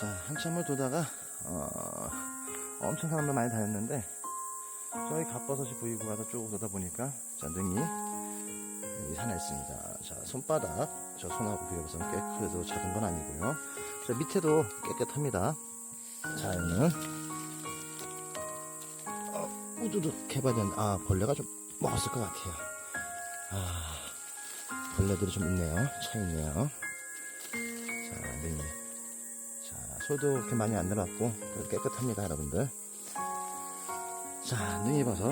자, 한참을 돌다가, 어, 엄청 사람들 많이 다녔는데, 저희 갑버섯이 보이고 가서 쭉 돌다 보니까, 자, 능이, 이 산에 있습니다. 자, 손바닥, 저 손하고 비교해서 깨끗해도 작은 건 아니고요. 자, 밑에도 깨끗합니다. 자, 여기는, 어, 우두둑 해봐야 되는데, 아, 벌레가 좀 먹었을 것 같아요. 아, 벌레들이 좀 있네요. 차 있네요. 자, 능이. 자, 소도 그렇게 많이 안 들어갔고, 깨끗합니다, 여러분들. 자, 능이버섯.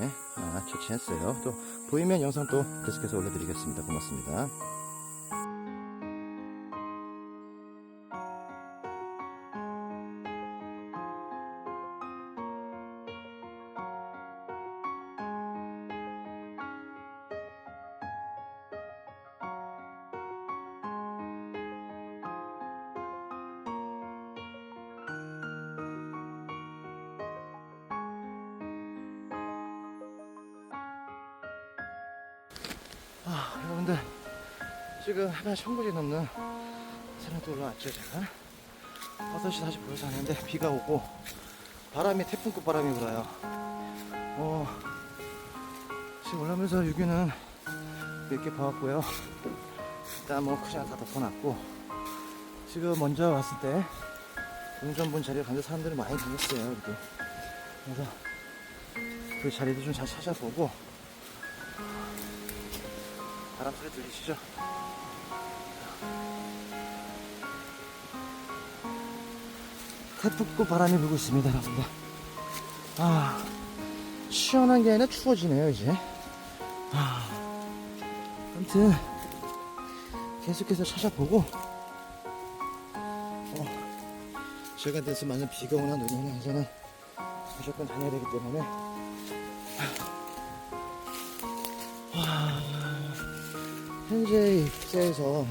네, 하나 채취했어요. 또, 보이면 영상 또 계속해서 올려드리겠습니다. 고맙습니다. 아, 여러분들, 지금 해발 1000분이 넘는 산에 또 올라왔죠, 제가. 5시 다시 보여서 하는데, 비가 오고, 바람이 태풍급 바람이 불어요. 어, 지금 올라오면서 유기는 몇개 봐왔고요. 일단 뭐, 그냥 다 덮어놨고, 지금 먼저 왔을 때, 운전본 자리에 가는 사람들이 많이 다녔어요, 그래도. 그래서, 그 자리도 좀 잘 찾아보고, 바람 소리 들리시죠? 태풍급 바람이 불고 있습니다, 여러분들. 아, 시원한 게 아니라 추워지네요, 이제. 아, 아무튼, 계속해서 찾아보고, 어, 제가 돼서 만약 비가 오나 눈이 오나 해서는 무조건 다녀야 되기 때문에, 현재 입세에서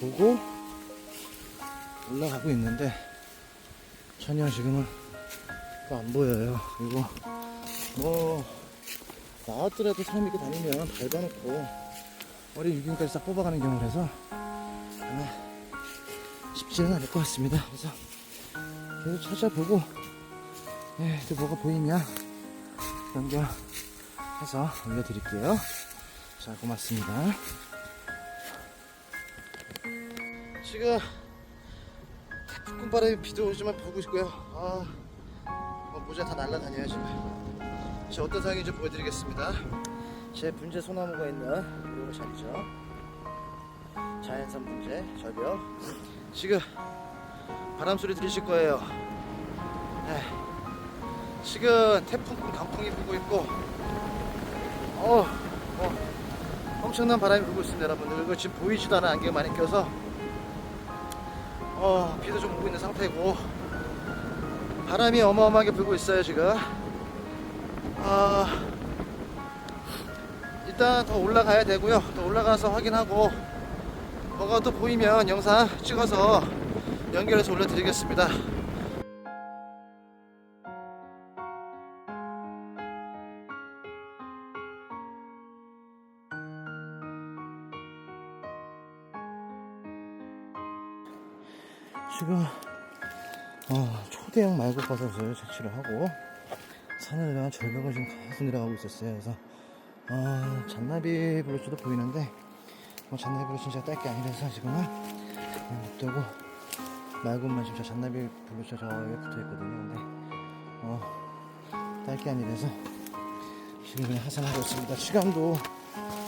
보고 올라가고 있는데 전혀 지금은 또안 보여요. 그리고 뭐 나왔더라도 사람 믿고 다니면 밟아놓고 어린 유기까지 싹 뽑아가는 경우라서 아, 쉽지는 않을 것 같습니다. 그래서 계속 찾아보고 예, 또 뭐가 보이면 연결해서 올려드릴게요. 자, 고맙습니다. 지금 태풍 바람에 비도 오지만 보고 있고요. 아, 뭐 모자 다 날라다녀요 지금. 제 어떤 상황인지 보여드리겠습니다. 제 분재 소나무가 있는 요 자리죠. 자연산 분재 절벽. 지금 바람 소리 들으실 거예요. 네. 지금 태풍 강풍이 불고 있고, 어, 어. 엄청난 바람이 불고 있습니다 여러분들. 그리고 지금 보이지도 않은 안경 많이 껴서 어, 비도 좀 오고 있는 상태고 바람이 어마어마하게 불고 있어요 지금. 아, 일단 더 올라가야 되고요. 더 올라가서 확인하고 뭐가 또 보이면 영상 찍어서 연결해서 올려드리겠습니다 지금 어, 초대형 말고 버섯을 채취를 하고 산을 내려간 절벽을 지금 계속 내려가고 있었어요. 그래서 어, 잔나비 블루츠도 보이는데 뭐 잔나비 블루츠는 제가 딸 게 아니라서 지금은 못 두고 말고만 지금 저 잔나비 블루츠 저에 붙어 있거든요. 근데 어, 딸 게 아니라서 지금 그냥 하산하고 있습니다. 시간도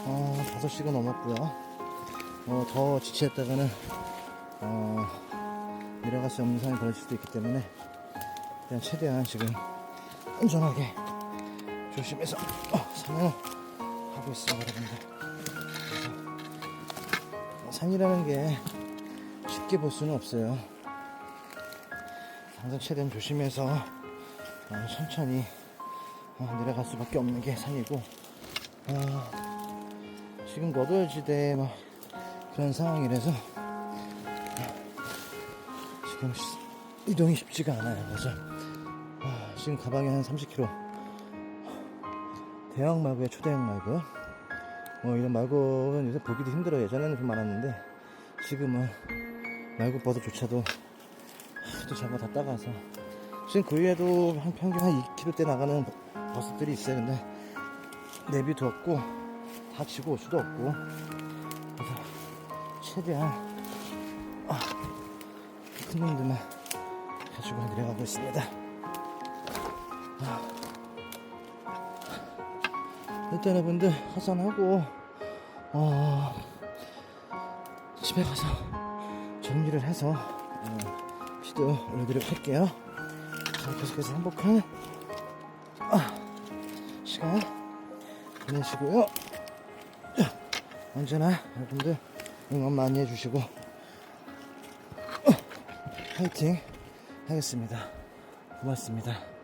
어, 5시간 넘었고요. 어, 더 지체했다가는 어, 내려갈 수 없는 상황이 벌어질 수도 있기 때문에 그냥 최대한 지금 안전하게 조심해서 어, 산을 하고 있습니다 여러분들. 산이라는 게 쉽게 볼 수는 없어요. 항상 최대한 조심해서 어, 천천히 어, 내려갈 수밖에 없는 게 산이고 어, 지금 너덜지대 막 그런 상황이라서 지금 시- 이동이 쉽지가 않아요. 그래서 아, 지금 가방에 한 30kg 대형 말고에 초대형 말고. 뭐 이런 말고는 요새 보기도 힘들어요. 예전에는 좀 많았는데 지금은 말국버섯조차도 하도 잡아 다 따가서. 지금 그 위에도 한 평균 한 2kg대 나가는 버섯들이 있어요. 근데 내비두었고 다 지고 올 수도 없고. 그래서 최대한 아, 큰 놈들만 가지고 내려가고 있습니다. 아. 일단 여러분들 하산하고 어, 집에 가서 정리를 해서 어, 피도 올려드리도록 할게요. 자, 계속해서 행복한 아, 시간 보내시고요. 자, 언제나 여러분들 응원 많이 해주시고 어, 화이팅 하겠습니다. 고맙습니다